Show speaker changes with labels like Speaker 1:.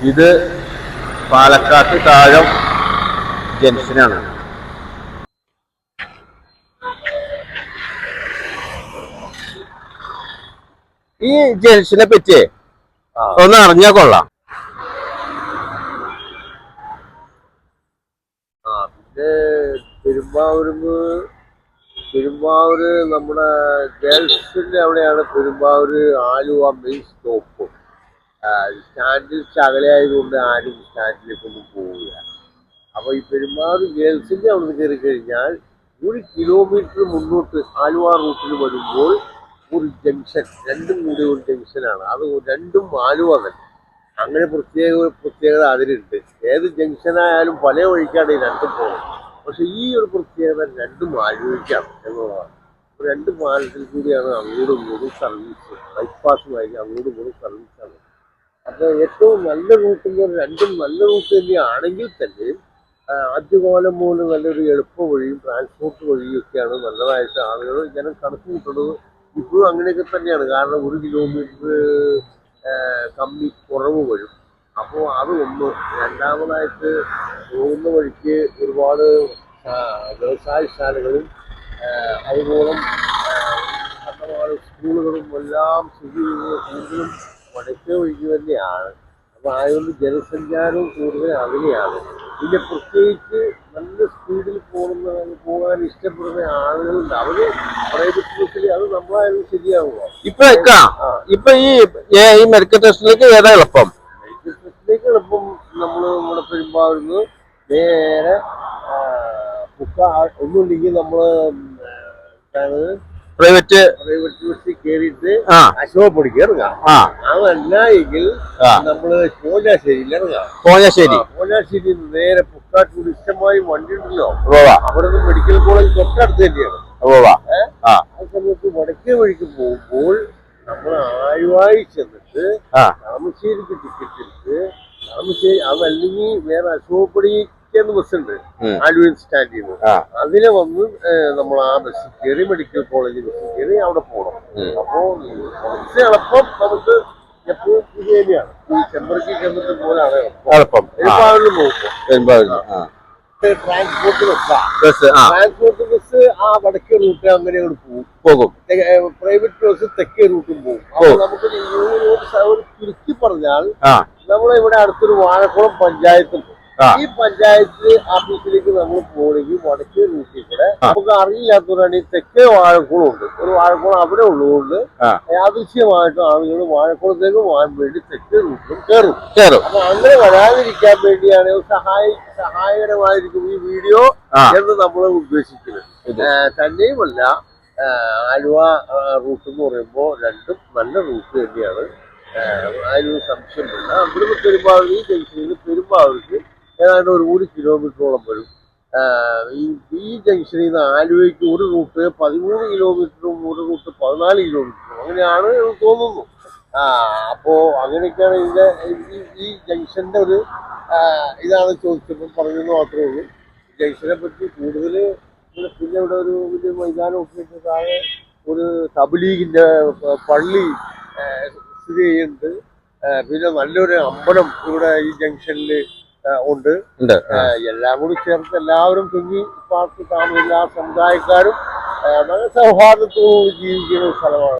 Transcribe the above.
Speaker 1: ഇത് പാലക്കാട്ട് താഴം ജംഗ്ഷനാണ്. ഈ ജംഗ്ഷനെ പറ്റിയേ ഒന്ന് അറിഞ്ഞാ കൊള്ളാം.
Speaker 2: പിന്നെ പെരുമ്പാവൂരിന്ന് പെരുമ്പാവൂര് നമ്മുടെ ഗേൾസിന്റെ അവിടെയാണ് പെരുമ്പാവൂര് ആലുവ മെയിൻ സ്റ്റോപ്പ് സ്റ്റാൻഡിൽ ചകലയായതുകൊണ്ട് ആരും സ്റ്റാൻഡിലേക്കൊന്നും പോവില്ല. അപ്പൊ ഈ പെരുമാറി ഗേൾസിന്റെ അവിടെ നിന്ന് കയറി കഴിഞ്ഞാൽ ഒരു കിലോമീറ്റർ മുന്നോട്ട് ആലുവ റൂട്ടിൽ വരുമ്പോൾ ഒരു ജംഗ്ഷൻ രണ്ടും കൂടി ഒരു ജംഗ്ഷനാണ് അത് രണ്ടും ആലുവ തന്നെ. അങ്ങനെ പ്രത്യേക ഒരു പ്രത്യേകത അതിലുണ്ട്. ഏത് ജംഗ്ഷനായാലും പല വഴിക്കാണ് ഈ രണ്ടും പോകുന്നത്. പക്ഷെ ഈ ഒരു പ്രത്യേകത രണ്ടും ആലോചിക്കാം എന്നുള്ളതാണ്. രണ്ട് പാലത്തിൽ കൂടിയാണ് അങ്ങോട്ടും ഇങ്ങോട്ടും സർവീസ് ബൈപ്പാസ് വഴി അങ്ങോട്ടും ഇങ്ങോട്ടും സർവീസ് ഏറ്റവും നല്ല റൂട്ട് എന്ന് പറഞ്ഞാൽ രണ്ടും നല്ല റൂട്ട് തന്നെയാണെങ്കിൽ തന്നെ ആദ്യകാലം പോലെ നല്ലൊരു എളുപ്പ വഴിയും ട്രാൻസ്പോർട്ട് വഴിയും ഒക്കെയാണ് നല്ലതായിട്ട് ആളുകൾ ജനം കണക്ക് ഇപ്പോഴും അങ്ങനെയൊക്കെ തന്നെയാണ്. കാരണം ഒരു കിലോമീറ്റർ കമ്മി കുറവ് വരും. അപ്പോൾ അത് ഒന്ന്. രണ്ടാമതായിട്ട് പോകുന്ന വഴിക്ക് ഒരുപാട് വ്യവസായശാലകളും അതുപോലെ സ്കൂളുകളും എല്ലാം സ്ഥിതി കൂടുതലും വടക്കേ വഴിക്ക് തന്നെയാണ്. അപ്പോൾ ആയതുകൊണ്ട് ജനസഞ്ചാരവും കൂടുതൽ അതിനെയാണ് പിന്നെ പ്രത്യേകിച്ച് നല്ല സ്പീഡിൽ പോകുന്ന പോകാൻ ഇഷ്ടപ്പെടുന്ന ആളുകളുണ്ട്. അവർ പ്രൈവറ്റ് ബസ്സിൽ അത് നമ്മളായാലും ശരിയാവുക.
Speaker 1: ഇപ്പൊ ഇപ്പൊ ഈ ഈ മെഡിക്കൽ ടെസ്റ്റിലേക്ക് ഏതാ എളുപ്പം?
Speaker 2: മെഡിക്കൽ ടെസ്റ്റിലേക്ക് എളുപ്പം നമ്മൾ നമ്മുടെ പെരുമ്പാവൂരിന്ന് നേരെ ആ, പുക്ക ഒന്നുമില്ലെങ്കിൽ നമ്മൾ എന്താണ്
Speaker 1: പ്രൈവറ്റ്
Speaker 2: പ്രൈവറ്റ് കയറിയിട്ട് ഇറങ്ങാം. നമ്മൾ ഇറങ്ങാം.
Speaker 1: കോഞ്ഞശ്ശേരി
Speaker 2: നേരെ പുക്കാട്ടൂർ ഇഷ്ടമായി വണ്ടി ഉണ്ടല്ലോ. അവിടെ നിന്ന് മെഡിക്കൽ കോളേജ് തൊട്ടടുത്ത് തന്നെയാണ്.
Speaker 1: ആ.
Speaker 2: സമയത്ത് വടക്കേ വഴിക്ക് പോകുമ്പോൾ നമ്മൾ ആയുവായി ചെന്നിട്ട് താമശ്ശേരിക്ക് ടിക്കറ്റ് എടുത്ത് താമശ്ശേരി അതല്ലെങ്കിൽ വേറെ അശോകപ്പടിക്കെന്ന് ബസ്
Speaker 1: ഉണ്ട്.
Speaker 2: ആലുവയിൽ സ്റ്റാൻഡിൽ നിന്ന് അതിലെ വന്ന് നമ്മൾ ആ ബസ് കയറി മെഡിക്കൽ കോളേജ് ബസ് കയറി അവിടെ പോകണം. അപ്പോ കുറച്ച് എളുപ്പം നമുക്ക് എപ്പോഴും ഇത് തന്നെയാണ്. ഈ ചെമ്പറക്കി ചെന്നിട്ട് പോലാണ് എളുപ്പം. എളുപ്പമാണെന്ന് പോകുമ്പോൾ ട്രാൻസ്പോർട്ട്
Speaker 1: ബസ്
Speaker 2: ട്രാൻസ്പോർട്ട് ബസ് ആ. വടക്കേ റൂട്ട് അങ്ങനെ അങ്ങോട്ട് പോകും. പ്രൈവറ്റ് ബസ് തെക്കേ റൂട്ടും പോകും. അപ്പൊ നമുക്ക് ഒരു ചുരുക്കി പറഞ്ഞാൽ നമ്മളിവിടെ ഇവിടെ അടുത്തൊരു വാഴക്കുളം പഞ്ചായത്തുണ്ട്. ഈ പഞ്ചായത്ത് ഓഫീസിലേക്ക് നമ്മൾ പോകണമെങ്കിൽ വടക്കേ റൂട്ടിൽ കൂടെ നമുക്ക് അറിയില്ലാത്തവരാണ് ഈ തെക്കേ വാഴക്കുളം ഉണ്ട് ഒരു വാഴക്കുളം അവിടെ ഉള്ളതുകൊണ്ട്. യാദൃശ്യമായിട്ട് ആളുകൾ വാഴക്കുളത്തേക്ക് പോകാൻ വേണ്ടി തെക്കേ റൂട്ടിലും കയറും.
Speaker 1: കയറും.
Speaker 2: അപ്പൊ അങ്ങനെ വരാതിരിക്കാൻ വേണ്ടിയാണ് സഹായി സഹായകരമായിരിക്കും ഈ വീഡിയോ എന്ന് നമ്മൾ ഉദ്ദേശിക്കുന്നത്. തന്നെയുമല്ല ആലുവ റൂട്ട് എന്ന് പറയുമ്പോൾ രണ്ടും നല്ല റൂട്ട് തന്നെയാണ്. അതിലൊരു സംശയമില്ല. അവിടുന്ന് പെരുമ്പാവൂർ ഈ ജംഗ്ഷനിൽ പെരുമ്പാവൂർക്ക് ഏതാണ്ട് ഒരു ഒരു കിലോമീറ്ററോളം വരും. ഈ ഈ ജംഗ്ഷനിൽ നിന്ന് ആലുവയ്ക്ക് ഒരു റൂട്ട് പതിമൂന്ന് കിലോമീറ്ററും ഒരു റൂട്ട് പതിനാല് കിലോമീറ്ററും അങ്ങനെയാണ് തോന്നുന്നു. ആ അപ്പോ അങ്ങനെയൊക്കെയാണ് ഇതിന്റെ ഈ- ജംഗ്ഷന്റെ ഒരു ഇതാണ് ചോദിച്ചപ്പോൾ പറഞ്ഞെന്ന് മാത്രമേ ഉള്ളൂ. ജംഗ്ഷനെ പറ്റി കൂടുതൽ പിന്നെ ഇവിടെ ഒരു വലിയ മൈതാനമൊക്കെ ഒക്കെ താഴെ ഒരു തബ്ലീഗിന്റെ പള്ളി സ്ഥിതി ചെയ്യുന്നുണ്ട്. പിന്നെ നല്ലൊരു അമ്പലം ഇവിടെ ഈ ജംഗ്ഷനിൽ ഉണ്ട്. എല്ലാം കൂടി ചേർത്ത് എല്ലാവരും തിങ്ങി പാർട്ടി കാണുന്ന എല്ലാ സമുദായക്കാരും ആ, നല്ല സൗഹാർദ്ദത്തോടുകൂടി ജീവിക്കുന്ന ഒരു സ്ഥലമാണ്.